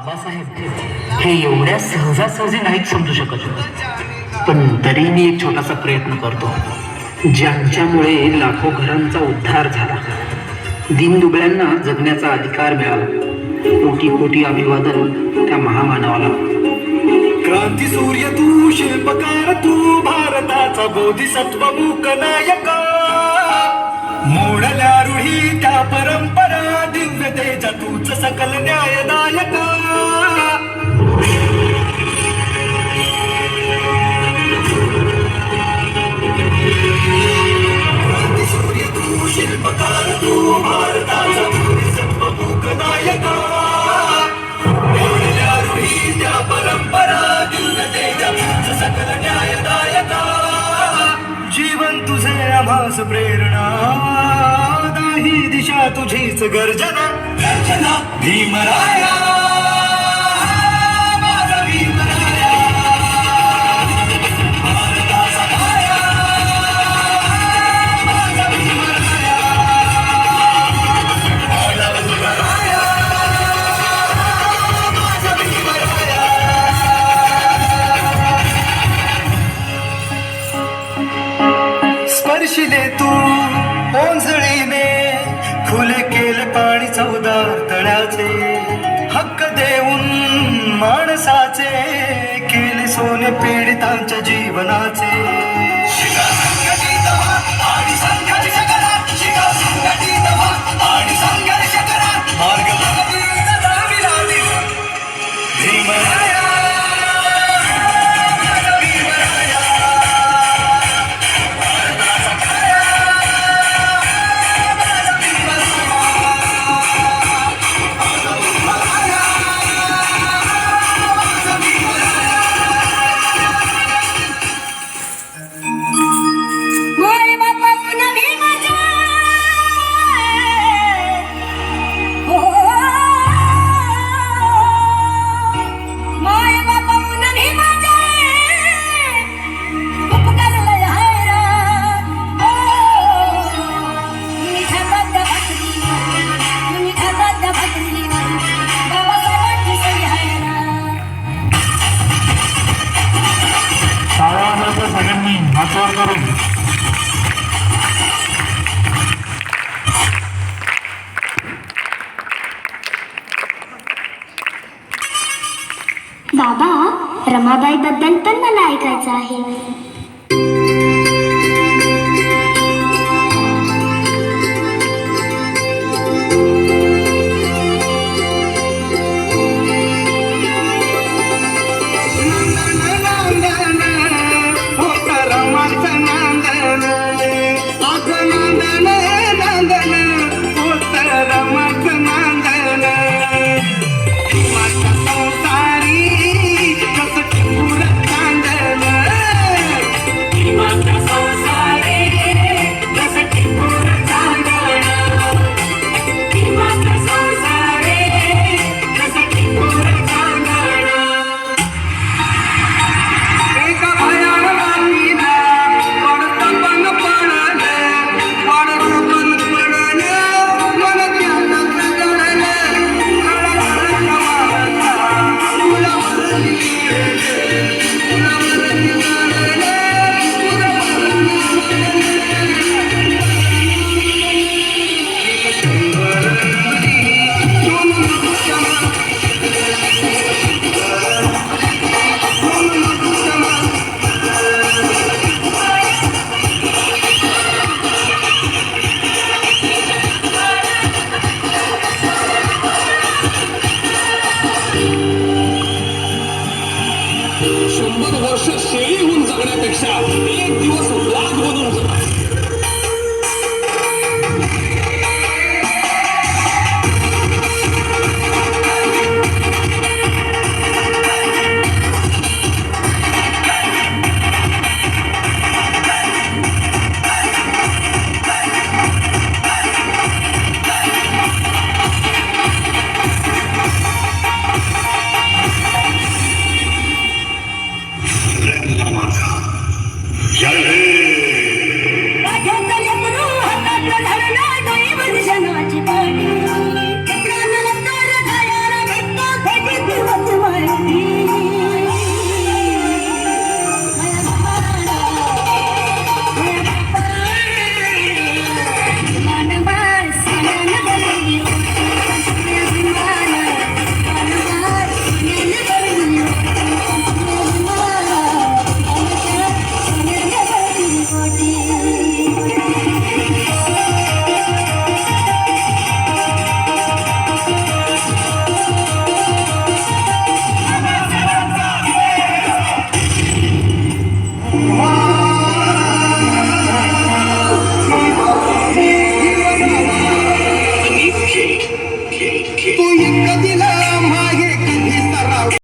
बाबासाहेब हे एवढ्या सहजासहजी नाहीत समजू शकत पण तरी मी एक छोटासा प्रयत्न करतो. ज्यांच्यामुळे लाखो घरांचा उद्धार झाला. दिनदुबळ्यांना जगण्याचा अधिकार मिळाला. कोटी कोटी अभिवादन त्या महामानवाला. क्रांती सूर्य तू शिल्पकार तू भारताचा बोधिसत्व मूक नायक मोडल्या रूढी त्या परंपरा दिव्य तेजा तूच सकल न्यायदायक. आभास प्रेरणा. दाही दिशा तुझीच गर्जना. गर्जना. भीमराया. पाणी चौदार तळ्याचे हक्क देऊन माणसाचे केले सोने पीडितांच्या जीवनाचे. बाबा रमाबाई बद्दल पण मला ऐकायचं आहे. जगण्यापेक्षा एक